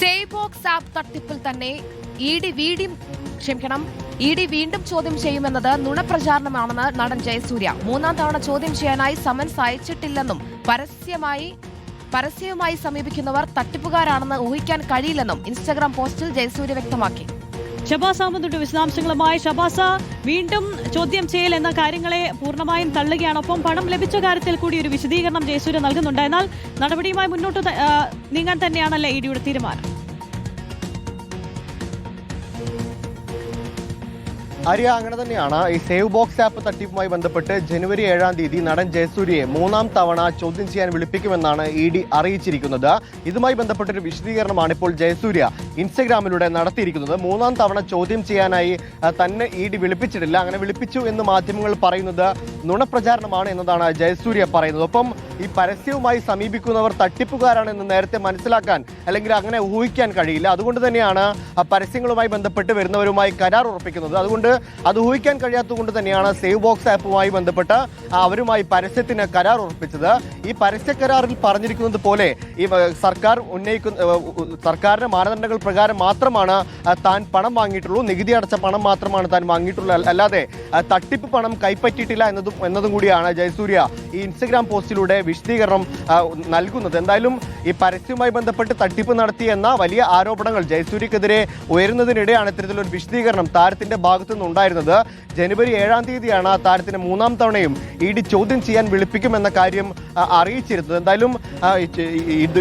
Save box app തട്ടിപ്പിൽ തന്നെ E D വീടും ക്ഷമിക്കണം. ഇ ഡി വീണ്ടും ചോദ്യം ചെയ്യുമെന്നത് നുണപ്രചാരണമാണെന്ന് നടൻ ജയസൂര്യ. മൂന്നാം തവണ ചോദ്യം ചെയ്യാനായി സമൻസ് അയച്ചിട്ടില്ലെന്നും പരസ്യമായി പരസ്യവുമായി സമീപിക്കുന്നവർ തട്ടിപ്പുകാരാണെന്ന് ഊഹിക്കാൻ കഴിയില്ലെന്നും ഇൻസ്റ്റഗ്രാം പോസ്റ്റിൽ ജയസൂര്യ വ്യക്തമാക്കി. ഷബാസ് അഹമ്മദുണ്ട് വിശദാംശങ്ങളുമായി ഷബാസ വീണ്ടും ചോദ്യം ചെയ്യൽ എന്ന കാര്യങ്ങളെ പൂർണമായും തള്ളുകയാണ്. ഒപ്പം പണം ലഭിച്ച കാര്യത്തിൽ കൂടി ഒരു വിശദീകരണം ജയസൂര്യ നൽകുന്നുണ്ട്. എന്നാൽ നടപടിയുമായി മുന്നോട്ട് നീങ്ങാൻ തന്നെയാണല്ലേ ഇ ഡിയുടെ തീരുമാനം. ആര്യ അങ്ങനെ തന്നെയാണ്. ഈ സേവ് ബോക്സ് ആപ്പ് തട്ടിപ്പുമായി ബന്ധപ്പെട്ട് ജനുവരി ഏഴാം തീയതി നടൻ ജയസൂര്യയെ മൂന്നാം തവണ ചോദ്യം ചെയ്യാൻ വിളിപ്പിക്കുമെന്നാണ് ഇ ഡി അറിയിച്ചിരിക്കുന്നത്. ഇതുമായി ബന്ധപ്പെട്ടൊരു വിശദീകരണമാണ് ഇപ്പോൾ ജയസൂര്യ. ഇൻസ്റ്റഗ്രാമിലൂടെ നടത്തിയിരിക്കുന്നത്. മൂന്നാം തവണ ചോദ്യം ചെയ്യാനായി തന്നെ ഇ ഡി വിളിപ്പിച്ചിട്ടില്ല. അങ്ങനെ വിളിപ്പിച്ചു എന്ന് മാധ്യമങ്ങൾ പറയുന്നത് നുണപ്രചാരണമാണ് എന്നതാണ് ജയസൂര്യ പറയുന്നത്. ഒപ്പം ഈ പരസ്യവുമായി സമീപിക്കുന്നവർ തട്ടിപ്പുകാരാണെന്ന് നേരത്തെ മനസ്സിലാക്കാൻ അല്ലെങ്കിൽ അങ്ങനെ ഊഹിക്കാൻ കഴിയില്ല. അതുകൊണ്ട് തന്നെയാണ് പരസ്യങ്ങളുമായി ബന്ധപ്പെട്ട് വരുന്നവരുമായി കരാർ ഉറപ്പിക്കുന്നത്. അതുകൊണ്ട് അത് ഊഹിക്കാൻ കഴിയാത്തതുകൊണ്ട് തന്നെയാണ് സേവ് ബോക്സ് ആപ്പുമായി ബന്ധപ്പെട്ട് അവരുമായി പരസ്യത്തിന് കരാർ ഉറപ്പിച്ചത്. ഈ പരസ്യ കരാറിൽ പറഞ്ഞിരിക്കുന്നത് പോലെ ഈ സർക്കാർ ഉന്നയിക്കുന്ന സർക്കാരിന്റെ മാനദണ്ഡങ്ങൾ പ്രകാരം മാത്രമാണ് താൻ പണം വാങ്ങിയിട്ടുള്ളൂ. നികുതി അടച്ച പണം മാത്രമാണ് താൻ വാങ്ങിയിട്ടുള്ളൂ. അല്ലാതെ തട്ടിപ്പ് പണം കൈപ്പറ്റിയിട്ടില്ല എന്നതും എന്നതും കൂടിയാണ് ജയസൂര്യ ഈ ഇൻസ്റ്റഗ്രാം പോസ്റ്റിലൂടെ വിശദീകരണം നൽകുന്നത്. എന്തായാലും ഈ പരസ്യവുമായി ബന്ധപ്പെട്ട് തട്ടിപ്പ് നടത്തി എന്ന വലിയ ആരോപണങ്ങൾ ജയസൂര്യക്കെതിരെ ഉയരുന്നതിനിടെയാണ് ഇത്തരത്തിലൊരു വിശദീകരണം താരത്തിന്റെ ഭാഗത്തു നിന്നുണ്ടായിരുന്നത് ജനുവരി ഏഴാം തീയതിയാണ് താരത്തിന് മൂന്നാം തവണയും ഇ ഡി ചോദ്യം ചെയ്യാൻ വിളിപ്പിക്കുമെന്ന കാര്യം അറിയിച്ചിരുന്നത്. എന്തായാലും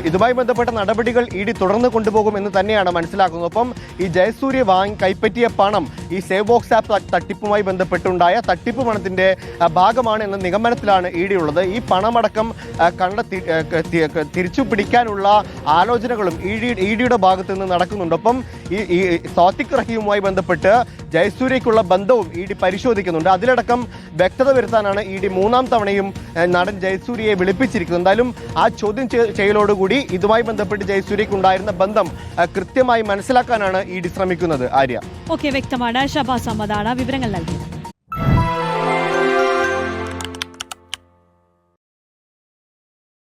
ഇതുമായി ബന്ധപ്പെട്ട നടപടികൾ ഇ ഡി തുടർന്ന് കൊണ്ടുപോകുമെന്ന് തന്നെയാണ് മനസ്സിലാക്കുന്നത് ഒപ്പം ഈ ജയസൂര്യ വാങ്ങി കൈപ്പറ്റിയ പണം ഈ സേവ് ബോക്സ് ആപ്പ് തട്ടിപ്പുമായി ബന്ധപ്പെട്ടുണ്ടായ തട്ടിപ്പ് പണത്തിന്റെ ഭാഗമാണ് എന്ന നിഗമനത്തിലാണ് ഇ ഡി ഉള്ളത്. ഈ പണമടക്കം കണ്ടെത്തി തിരിച്ചു പിടിക്കാനുള്ള ആലോചനകളും ഇ ഡി ഡിയുടെ നിന്ന് നടക്കുന്നുണ്ട്. ഒപ്പം ഈ സാത്തിക് റഹീമുമായി ബന്ധപ്പെട്ട് ജയസൂര്യയ്ക്കുള്ള ബന്ധവും ഇ ഡി പരിശോധിക്കുന്നുണ്ട്. അതിലടക്കം വ്യക്തത വരുത്താനാണ് ഇ ഡി മൂന്നാം തവണയും നടൻ ജയസൂര്യയെ വിളിപ്പിച്ചിരിക്കുന്നത്. എന്തായാലും ആ ചോദ്യം ചെയ്യലോടുകൂടി ഇതുമായി ബന്ധപ്പെട്ട് ജയസൂര്യയ്ക്ക് ഉണ്ടായിരുന്ന ബന്ധം കൃത്യമായി മനസ്സിലാക്കാനാണ് ഇ ഡി ശ്രമിക്കുന്നത്. ആര്യ. ഓക്കെ വ്യക്തമാണ്. ഷബാസ് അഹമ്മദാണ് വിവരങ്ങൾ നൽകിയത്.